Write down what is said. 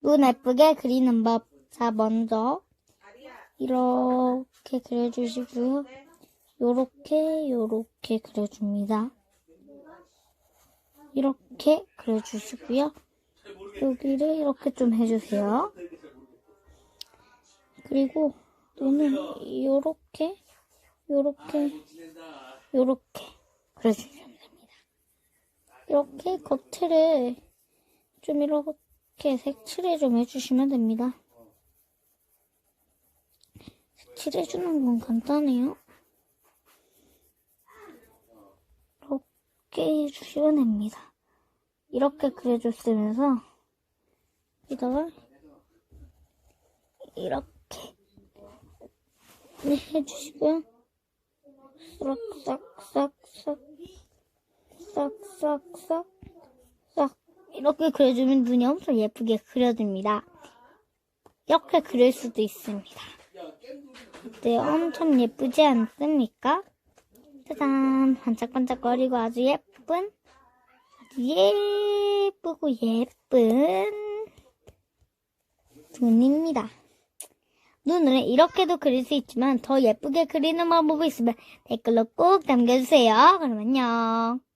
눈 예쁘게 그리는 법. 자, 먼저 이렇게 그려주시고요. 요렇게 요렇게 그려줍니다. 이렇게 그려주시고요. 여기를 이렇게 좀 해주세요. 그리고 눈을 요렇게 요렇게 요렇게 그려주시면 됩니다. 이렇게 겉을 좀 이렇게 색칠해 좀 해주시면 됩니다. 색칠해주는 건 간단해요. 이렇게 해주시면 됩니다. 이렇게 그려줬으면서 여기다가 이렇게 네, 해주시고요. 싹싹싹싹 싹싹싹 싹 이렇게 그려주면 눈이 엄청 예쁘게 그려집니다. 이렇게 그릴 수도 있습니다. 네, 엄청 예쁘지 않습니까? 짜잔, 반짝반짝거리고 아주 예쁜, 아주 예쁘고 예쁜 눈입니다. 눈을 이렇게도 그릴 수 있지만 더 예쁘게 그리는 방법이 있으면 댓글로 꼭 남겨주세요. 그럼 안녕.